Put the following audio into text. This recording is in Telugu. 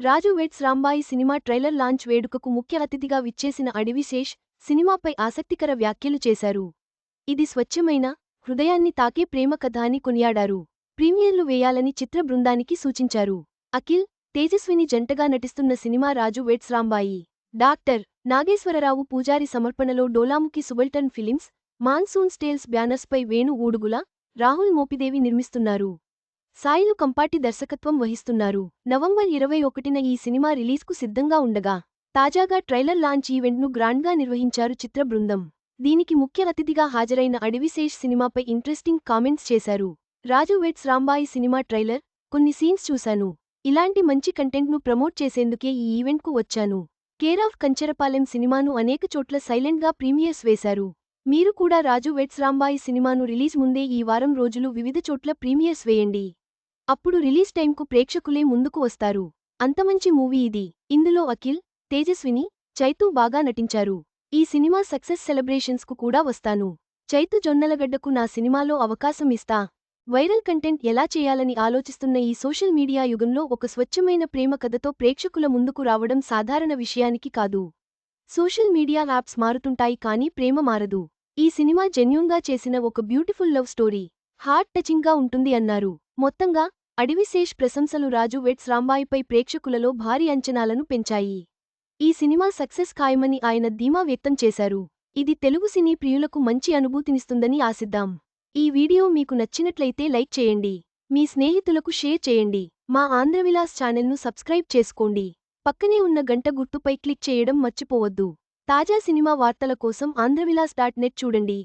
Raju weds Rambai cinema trailer launch వేడుకకు ముఖ్య అతిథిగా విచ్చేసిన అడివిశేష్ సినిమాపై ఆసక్తికర వ్యాఖ్యలు చేశారు. ఇది స్వచ్ఛమైన హృదయాన్ని తాకే ప్రేమ కథ అని కొనియాడారు. ప్రీమియర్లు వేయాలని చిత్ర బృందానికి సూచించారు. అఖిల్ తేజస్విని జంటగా నటిస్తున్న cinema Raju weds Rambai. Doctor Nageswara Rao Pujari సమర్పణలో Dolamukhi subaltern films monsoon tales బ్యానర్స్పై Venu Udugula Rahul Mopidevi నిర్మిస్తున్నారు. సాయిలు కంపాటి దర్శకత్వం వహిస్తున్నారు. నవంబర్ ఇరవై ఒకటిన ఈ సినిమా రిలీజ్కు సిద్ధంగా ఉండగా తాజాగా ట్రైలర్ లాంచ్ ఈవెంట్ను గ్రాండ్గా నిర్వహించారు చిత్ర బృందం. దీనికి ముఖ్య అతిథిగా హాజరైన అడివిశేష్ సినిమాపై ఇంట్రెస్టింగ్ కామెంట్స్ చేశారు. Raju weds Rambai cinema trailer కొన్ని సీన్స్ చూశాను. ఇలాంటి మంచి కంటెంట్ను ప్రమోట్ చేసేందుకే ఈ ఈవెంట్కు వచ్చాను. కేరాఫ్ కంచెరపాలెం సినిమాను అనేక చోట్ల సైలెంట్గా ప్రీమియర్స్ వేశారు. మీరు కూడా రాజు వెట్స్ రాంబాయి సినిమాను రిలీజ్ ముందే ఈ వారం రోజులు వివిధ చోట్ల ప్రీమియర్స్ వేయండి. అప్పుడు రిలీజ్ టైంకు ప్రేక్షకులే ముందుకు వస్తారు. అంతమంచి మూవీ ఇది. ఇందులో అఖిల్ తేజస్విని చైతూ బాగా నటించారు. ఈ సినిమా సక్సెస్ సెలబ్రేషన్స్కు కూడా వస్తాను. చైతు జొన్నలగడ్డకు నా సినిమాలో అవకాశం ఇస్తా. వైరల్ కంటెంట్ ఎలా చేయాలని ఆలోచిస్తున్న ఈ సోషల్ మీడియా యుగంలో ఒక స్వచ్ఛమైన ప్రేమ కథతో ప్రేక్షకుల ముందుకు రావడం సాధారణ విషయానికి కాదు. సోషల్ మీడియా యాప్స్ మారుతుంటాయి కానీ ప్రేమ మారదు. ఈ సినిమా జెన్యున్గా చేసిన ఒక బ్యూటిఫుల్ లవ్ స్టోరీ. హార్ట్ టచింగ్గా ఉంటుంది అన్నారు. మొత్తంగా అడివిశేష్ ప్రశంసలు రాజు వెట్స్ రాంబాయిపై ప్రేక్షకులలో భారీ అంచనాలను పెంచాయి. ఈ సినిమా సక్సెస్ ఖాయమని ఆయన ధీమా వ్యక్తం చేశారు. ఇది తెలుగు సినీ ప్రియులకు మంచి అనుభూతినిస్తుందని ఆశిద్దాం. ఈ వీడియో మీకు నచ్చినట్లయితే లైక్ చేయండి. మీ స్నేహితులకు షేర్ చేయండి. మా ఆంధ్రవిలాస్ ఛానల్ను సబ్స్క్రైబ్ చేసుకోండి. పక్కనే ఉన్న గంట గుర్తుపై క్లిక్ చేయడం మర్చిపోవద్దు. తాజా సినిమా వార్తల కోసం ఆంధ్రవిలాస్ డాట్ నెట్ చూడండి.